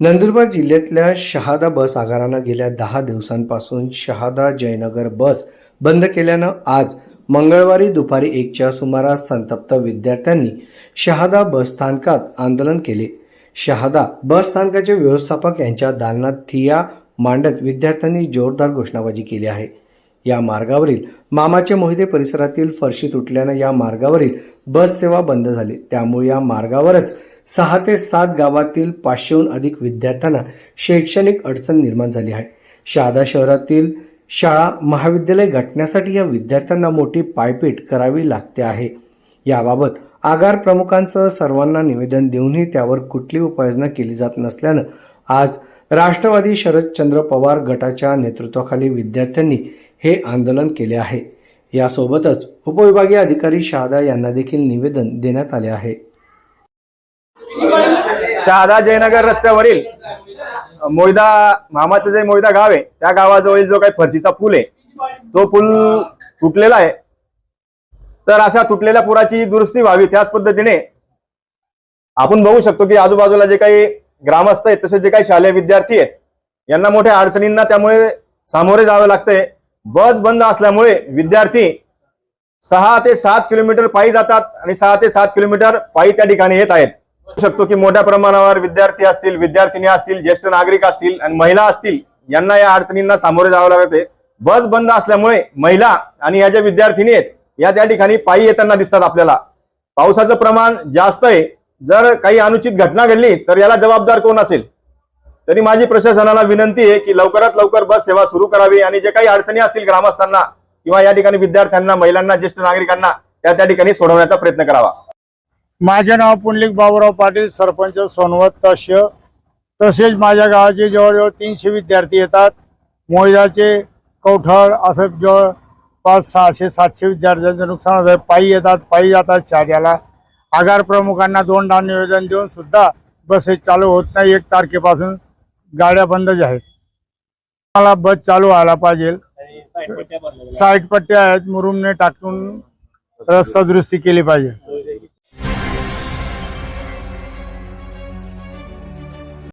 नंदुरबार जिल्ह्यातल्या शहादा बस आगारानं गेल्या दहा दिवसांपासून शहादा जयनगर बस बंद केल्यानं आज मंगळवारी दुपारी एकच्या सुमारास संतप्त विद्यार्थ्यांनी शहादा बस स्थानकात आंदोलन केले. शहादा बस स्थानकाचे व्यवस्थापक यांच्या दालनात थिया मांडत विद्यार्थ्यांनी जोरदार घोषणाबाजी केली आहे. या मार्गावरील मामाचे मोहिते परिसरातील फरशी तुटल्यानं या मार्गावरील बस सेवा बंद झाली. त्यामुळे या मार्गावरच सहा ते सात गावातील पाचशेहून अधिक विद्यार्थ्यांना शैक्षणिक अडचण निर्माण झाली आहे. शहादा शहरातील शाळा महाविद्यालय गाठण्यासाठी या विद्यार्थ्यांना मोठी पायपीट करावी लागते आहे. याबाबत आगार प्रमुखांसह सर्वांना निवेदन देऊनही त्यावर कुठली उपाययोजना केली जात नसल्यानं आज राष्ट्रवादी शरदचंद्र पवार गटाच्या नेतृत्वाखाली विद्यार्थ्यांनी हे आंदोलन केले आहे. यासोबतच उपविभागीय अधिकारी शहादा यांना देखील निवेदन देण्यात आले आहे. शहादा जयनगर रस्त्यावरील मोयदा मामाचं जे मोयदा गाव आहे त्या गावाजवळील जो काही फरशीचा पूल आहे तो पूल तुटलेला आहे. तर अशा तुटलेल्या पुराची दुरुस्ती व्हावी त्याच पद्धतीने आपण बघू शकतो की आजूबाजूला जे काही ग्रामस्थ आहेत तसेच जे काही शालेय विद्यार्थी आहेत यांना मोठ्या अडचणींना त्यामुळे सामोरे जावे लागतंय बस बंद असल्यामुळे विद्यार्थी सहा ते सात किलोमीटर पायी जातात आणि सहा ते सात किलोमीटर पायी त्या ठिकाणी येत आहेत. शकतो की मोठ्या प्रमाणावर विद्यार्थी असतील विद्यार्थिनी असतील ज्येष्ठ नागरिक असतील आणि महिला असतील यांना या अडचणींना सामोरे जावं लागते बस बंद असल्यामुळे महिला आणि या ज्या विद्यार्थिनी आहेत या त्या ठिकाणी पायी येताना दिसतात आपल्याला. पावसाचं प्रमाण जास्त आहे. जर काही अनुचित घटना घडली तर याला जबाबदार कोण असेल? तरी माझी प्रशासनाला विनंती आहे की लवकरात लवकर बस सेवा सुरू करावी आणि जे काही अडचणी असतील ग्रामस्थांना किंवा या ठिकाणी विद्यार्थ्यांना महिलांना ज्येष्ठ नागरिकांना त्या त्या ठिकाणी सोडवण्याचा प्रयत्न करावा. माझे नाव पुंडलिक बाबूराव पाटील सरपंच सोनवत तस्य. तसेच माझ्या गावाचे जवळजवळ तीनशे विद्यार्थी येतात. मोयदाचे कवठळ असं जवळ पाच सहाशे सातशे विद्यार्थ्यांचं नुकसान होत पायी येतात पायी जातात शाळेला. आगार प्रमुखांना दोनदा निवेदन देऊन सुद्धा बसेस चालू होत नाही. एक तारखेपासून गाड्या बंदच आहेत. मला बस चालू व्हायला पाहिजे. साईड पट्ट्या आहेत. मुरुमने टाकून रस्ता दुरुस्ती केली पाहिजे.